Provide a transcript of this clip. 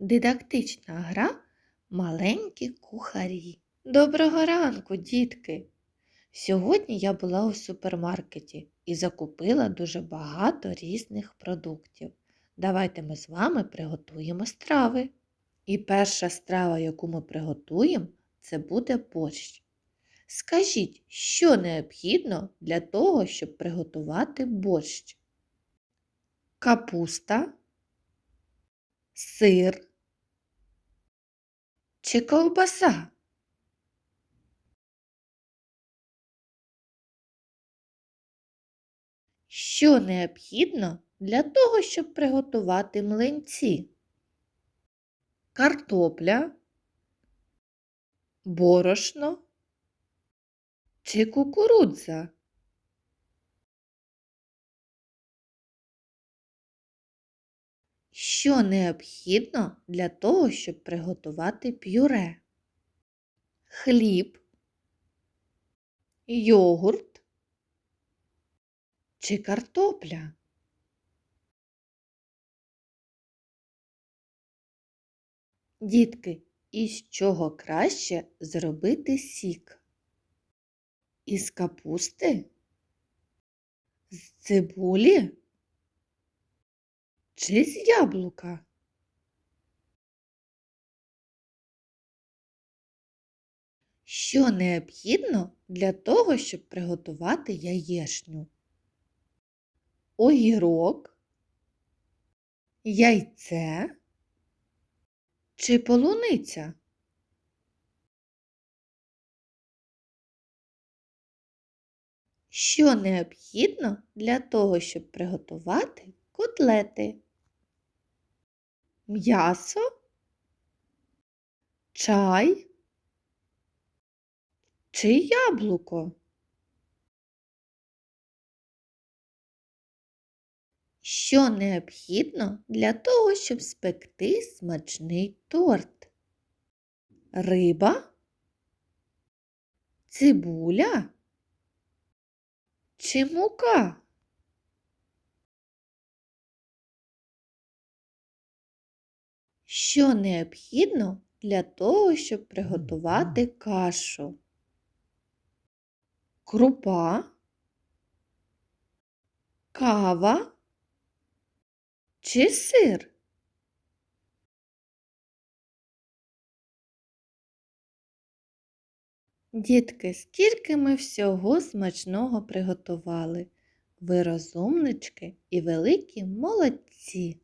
Дидактична гра Маленькі кухарі. Доброго ранку, дітки! Сьогодні я була у супермаркеті і закупила дуже багато різних продуктів. Давайте ми з вами приготуємо страви. І перша страва, яку ми приготуємо, це буде борщ. Скажіть, що необхідно для того, щоб приготувати борщ? Капуста, сир чи ковбаса? Що необхідно для того, щоб приготувати млинці? Картопля, борошно чи кукурудза? Що необхідно для того, щоб приготувати пюре? Хліб, йогурт чи картопля? Дітки, із чого краще зробити сік? Із капусти? З цибулі? Чи з яблука? Що необхідно для того, щоб приготувати яєшню? Огірок, яйце чи полуниця? Що необхідно для того, щоб приготувати котлети? М'ясо, чай чи яблуко? Що необхідно для того, щоб спекти смачний торт? Риба, цибуля чи мука? Що необхідно для того, щоб приготувати кашу? Крупа, кава чи сир? Дітки, скільки ми всього смачного приготували. Ви розумнички і великі молодці.